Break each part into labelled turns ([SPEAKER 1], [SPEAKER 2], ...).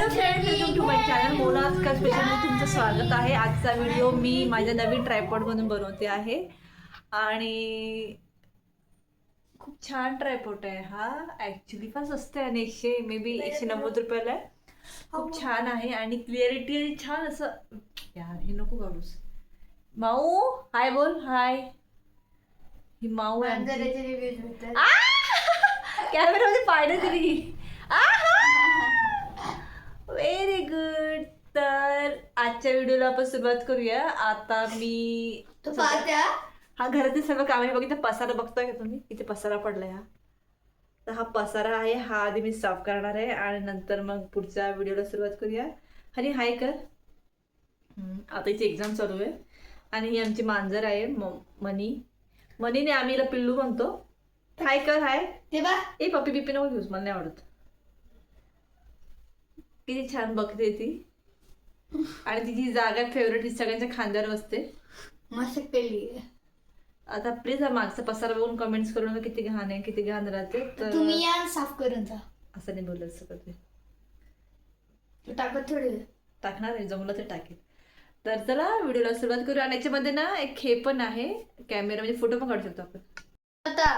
[SPEAKER 1] Hello friends welcome to my channel स्पेशलमध्ये तुमचं स्वागत आहे. आजचा व्हिडिओ मी माझ्या नवीन ट्रायपॉड म्हणून बनवते आहे. आणि खूप छान ट्रायपॉड आहे हा. ॲक्च्युली फार स्वस्त आहे आणि एकशे मे बी एकशे नव्वद रुपयाला आहे. खूप छान आहे आणि क्लिअरिटी आणि छान असं यार हे नको काढूस माऊ हाय बोल हाय ही माऊ. कॅमेरामध्ये पाहिलं तरी. व्हेरी गुड तर आजच्या व्हिडिओला आपण सुरुवात करूया. आता मी
[SPEAKER 2] तू पाहत्या?
[SPEAKER 1] हा घरातील सर्व कामे बघितलं. पसारा बघता का तुम्ही? इथे पसारा पडलाय हा. तर हा पसारा आहे हा आधी मी साफ करणार आहे आणि नंतर मग पुढच्या व्हिडिओला सुरुवात करूया. हरी हाय कर. आता इथे एक्झाम चालू आहे. आणि ही आमची मांजर आहे म- मनी. मनीने आम्ही पिल्लू म्हणतो. हाय कर हाय
[SPEAKER 2] ते बा
[SPEAKER 1] ए पप्पी बिप्पी नको घेऊस मला नाही आवडत. किती छान बघते ती. आणि तिची जागा फेवरेट ती सगळ्यांच्या खांद्यावर बसते
[SPEAKER 2] मस्त केली
[SPEAKER 1] आता प्लीज हा मागचा पसारा बघून कमेंट्स करू नका किती घाण आहे किती घाण राहते. तर
[SPEAKER 2] तुम्ही या आणि साफ करून जा.
[SPEAKER 1] असं नाही बोलत असं करते
[SPEAKER 2] तू टाकत थोडी
[SPEAKER 1] टाकणार आहे जमलं तर टाकेल. तर चला व्हिडिओला सुरुवात करू आणि याच्यामध्ये ना एक हे पण आहे कॅमेरा म्हणजे फोटो पण काढू शकतो आपण.
[SPEAKER 2] आता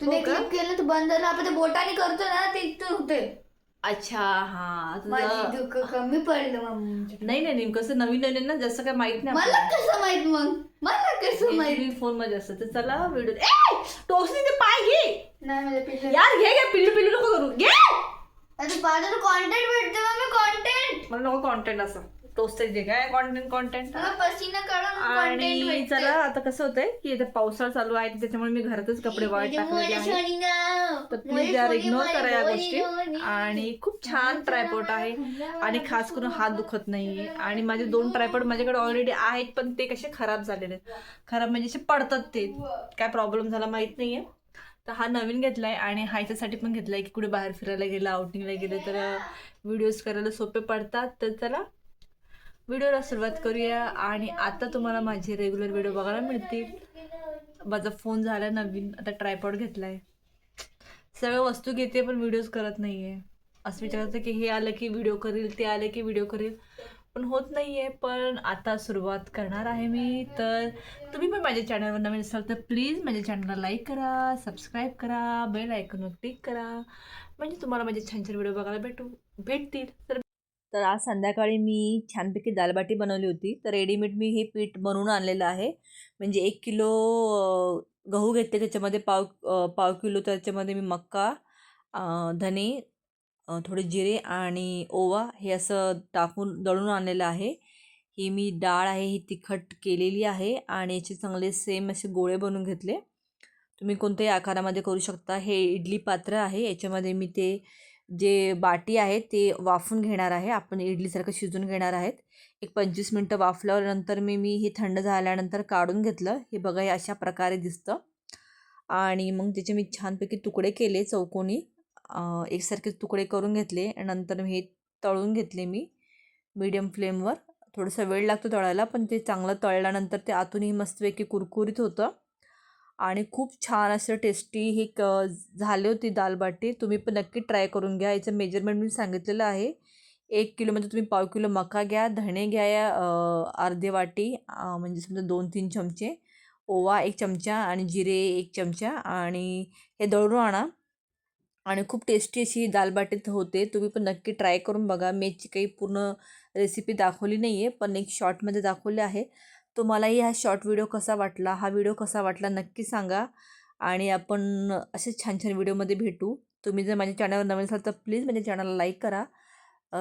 [SPEAKER 2] तू ते
[SPEAKER 1] हो का?
[SPEAKER 2] क्लिक केलं तू बंद झालं. आपण ते बोटाने करतो ना ते इथून होते.
[SPEAKER 1] अच्छा हा
[SPEAKER 2] माझी
[SPEAKER 1] तुझं-
[SPEAKER 2] दुःख कमी पडलं मम्मी
[SPEAKER 1] नाही नाही नेमकं कसं नवीन नवीन ना जसं काय माहीत नाही
[SPEAKER 2] मला
[SPEAKER 1] आपल्याला.
[SPEAKER 2] कसं माहीत मग? मला कसं माहीत?
[SPEAKER 1] मी फोनमध्ये असतं तर चला व्हिडिओ ए टोचली ते पाय घे.
[SPEAKER 2] नाही मला पिल्लू
[SPEAKER 1] यार घे घे पिल्लू पिल्लू नको करू. घे.
[SPEAKER 2] आता पाहतो कॉन्टेंट भेटते मम्मी कॉन्टेंट
[SPEAKER 1] मला नको कॉन्टेंट असं. जे काय? कॉन्टेंट कॉन्टेंट
[SPEAKER 2] मला पसीना काढून
[SPEAKER 1] आणि चला आता कसं होतंय की इथे पावसाळा चालू आहे त्याच्यामुळे मी घरातच कपडे वाळत टाकलेले आहेत. तर प्लीज यार इग्नोर करा या गोष्टी. आणि खूप छान ट्रायपॉट आहे. आणि खास करून हात दुखत नाहीये. आणि माझे दोन ट्रायपॉट माझ्याकडे ऑलरेडी आहेत पण ते कसे खराब झालेले आहेत. खराब म्हणजे असे पडतात ते. काय प्रॉब्लेम झाला माहीत नाहीये. तर हा नवीन घेतलाय आणि ह्याच्यासाठी पण घेतलाय की कुठे बाहेर फिरायला गेलं आउटिंगला गेलं तर व्हिडिओज करायला सोपे पडतात. तर चला व्हिडिओला सुरुवात करूया आणि आता तुम्हाला माझे रेग्युलर व्हिडिओ बघायला मिळतील. माझा फोन झाला नवीन आता ट्रायपॉड घेतलाय. सगळं वस्तू घेते पण व्हिडिओज करत नाहीये. असं विचार होतं की हे आलं की व्हिडिओ करील ते आलं की व्हिडिओ करील. पण होत नाहीये. पण आता सुरुवात करणार आहे मी. तर तुम्ही पण माझ्या चॅनलवर नवीन असाल तर प्लीज माझ्या चॅनलला लाईक करा सबस्क्राईब करा बेल आयकॉनवर क्लिक करा. म्हणजे तुम्हाला माझे छान छान व्हिडिओ बघायला भेटू भेटतील. तर तर आज संध्याकाळी मी छानपैकी दालबाटी बनवली होती. तर रेडीमेड मी हे पीठ बनवून आणलेलं आहे. म्हणजे एक किलो गहू घेतले त्याच्यामध्ये पाव पाव किलो त्याच्यामध्ये मी मक्का धने थोडे जिरे आणि ओवा हे असं टाकून दळून आणलेलं आहे. ही मी डाळ आहे ही तिखट केलेली आहे आणि याचे चांगले सेम असे गोळे बनवून घेतले. तुम्ही कोणत्याही आकारामध्ये करू शकता. हे इडली पात्र आहे. याच्यामध्ये मी ते जे बाटी आहे ते वाफून घेणार आहे. आपण इडलीसारखं शिजून घेणार आहेत. एक पंचवीस मिनटं वाफल्यानंतर मी मी हे थंड झाल्यानंतर काढून घेतलं. हे बघा हे अशा प्रकारे दिसतं. आणि मग त्याचे मी छानपैकी तुकडे केले चौकोनी. एकसारखे तुकडे करून घेतले नंतर हे तळून घेतले मी मीडियम फ्लेमवर थोडासा वेळ लागतो तळायला पण ते चांगलं तळल्यानंतर ते आतूनही मस्तपैकी कुरकुरीत होतं. आणि खूप छान असं टेस्टी हे क झाले होती दालबाटी तुम्ही पण नक्की ट्राय करून घ्या. याचं मेजरमेंट मी सांगितलेलं आहे. एक किलोमध्ये तुम्ही पाव किलो मका घ्या धणे घ्या या अर्धे वाटी म्हणजे समजा दोन तीन चमचे ओवा एक चमचा आणि जिरे एक चमचा आणि हे दळून आणा. आणि खूप टेस्टी अशी ही दालबाटी होते. तुम्ही पण नक्की ट्राय करून बघा. मी याची काही पूर्ण रेसिपी दाखवली नाही आहे पण एक शॉर्टमध्ये दाखवले आहे. तुम्हालाही हा शॉर्ट व्हिडिओ कसा वाटला हा व्हिडिओ कसा वाटला नक्की सांगा. आणि आपण असे छान छान व्हिडिओमध्ये भेटू. तुम्ही जर माझ्या चॅनलवर नवीन असाल तर प्लीज माझ्या चॅनलला लाईक करा.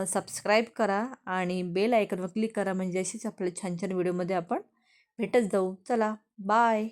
[SPEAKER 1] सबस्क्राईब करा आणि बेल आयकनवर क्लिक करा. म्हणजे असेच आपल्या छान छान व्हिडिओमध्ये आपण भेटत जाऊ. चला बाय